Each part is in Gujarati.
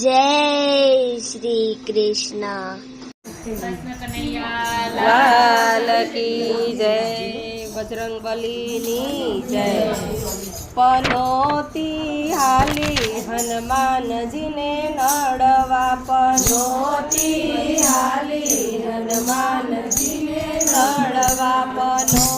જય શ્રી કૃષ્ણ. લાલ કી જય બજરંગ બલીની જય. પનોતી હાલી હનુમાનજીને નડવા, પનોતી હાલી હનુમાનજીને નડવા પનોતી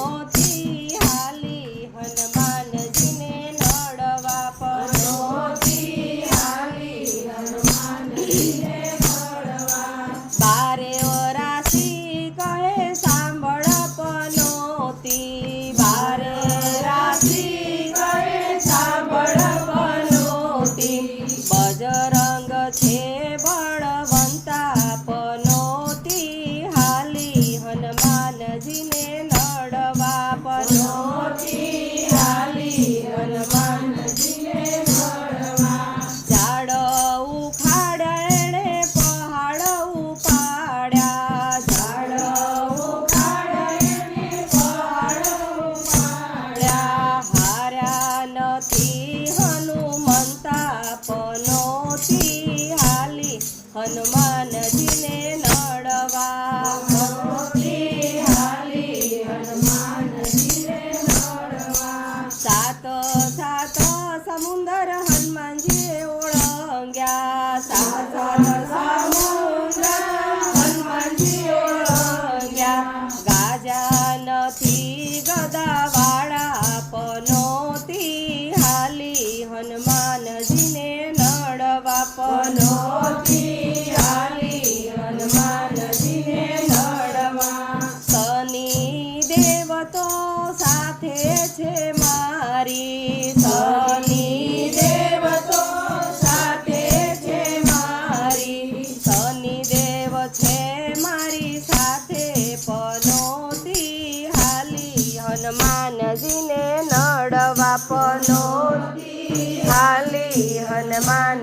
પનોતી હનુમાન.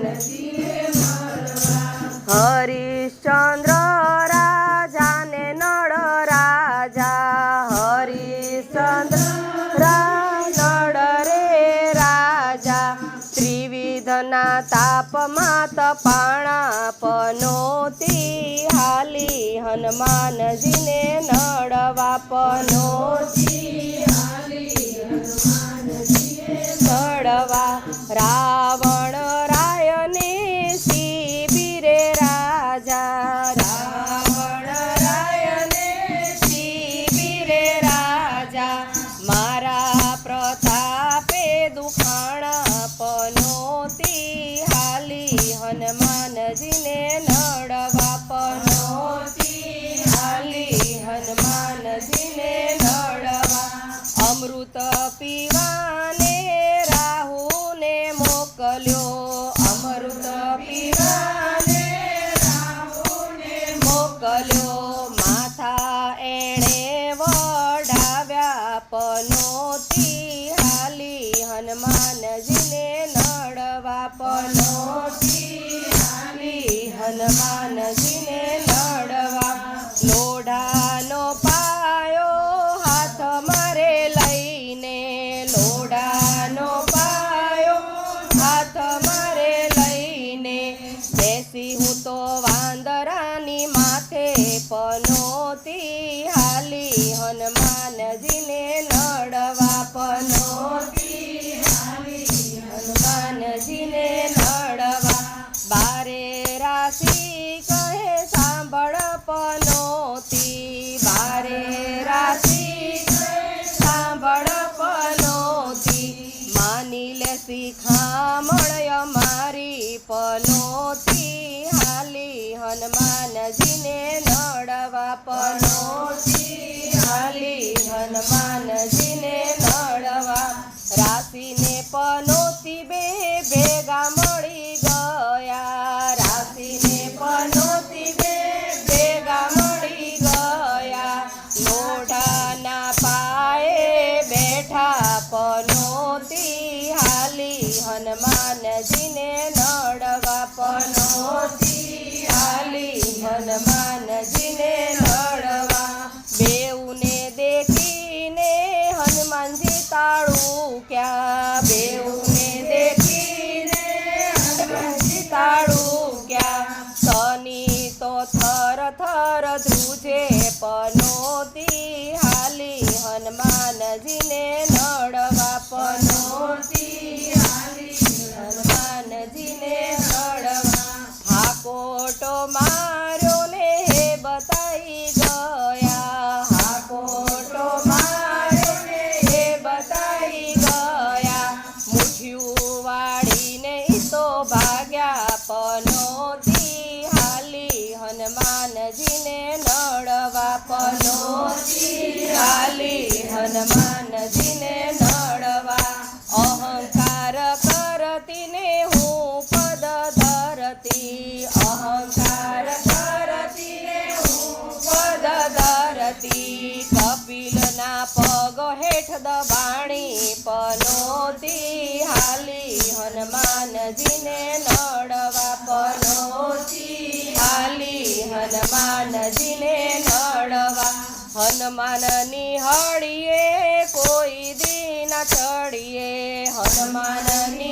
હરિશ્ચંદ્ર રાજા રાજાને નળ રાજા. હરિશ્ચંદ્ર નળ રે રાજા. ત્રિવિધના તાપમાં તપાણા પનોતી હાલી હનુમાનજીને નળવા પનોતી રાવણ રાયને શિબિરે રાજા, રાવણ રાયને શિબિરે રાજા, મારા પ્રતાપે દુખાણ પનોતી હાલી હનુમાનજીને નડવા પનોતી હાલી હનુમાનજીને માથા એણે વડાવ્યા, પનોતી હાલી હનુમાનજીને નડવા. પનોતી હનુમાનજીને નડવા. લોઢાનો પાયો હાથ મારે લઈને, લોઢાનો પાયો હાથ મારે લઈને. બેસી હું તો વાંદરાની માથે પનોતી હાલી હનુમાનજીને નડવા. પનોતી હનુમાનજીને નડવા. બારે રાશિ કહે, સાંભળ પનોતી બારે રાશિ સાંભળ પનોતી માની લે શિખામણ મારી પનોતી રાશિને પનોતી બે ભેગા મળી ગયા. રાશિને પનોતી બે ભેગા મળી ગયા. મોઢાના પાયે બેઠા પનોતી હાલી હનુમાનજીને હનુમાનજીને નડવા પનો હાલી હનુમાનજીને નડવા અહંકાર કરતી ને હું પદ ધરતી. અહંકાર કરતી ને હું પદ ધરતી. કપિલના પગ હેઠ દબાણી પનોતી હાલી. હનુમાનજીને નડવા પનોતી ચાલી હનુમાનજીને નડવા. હનુમાનની હળીએ કોઈ દિન ચડીએ. હનુમાનની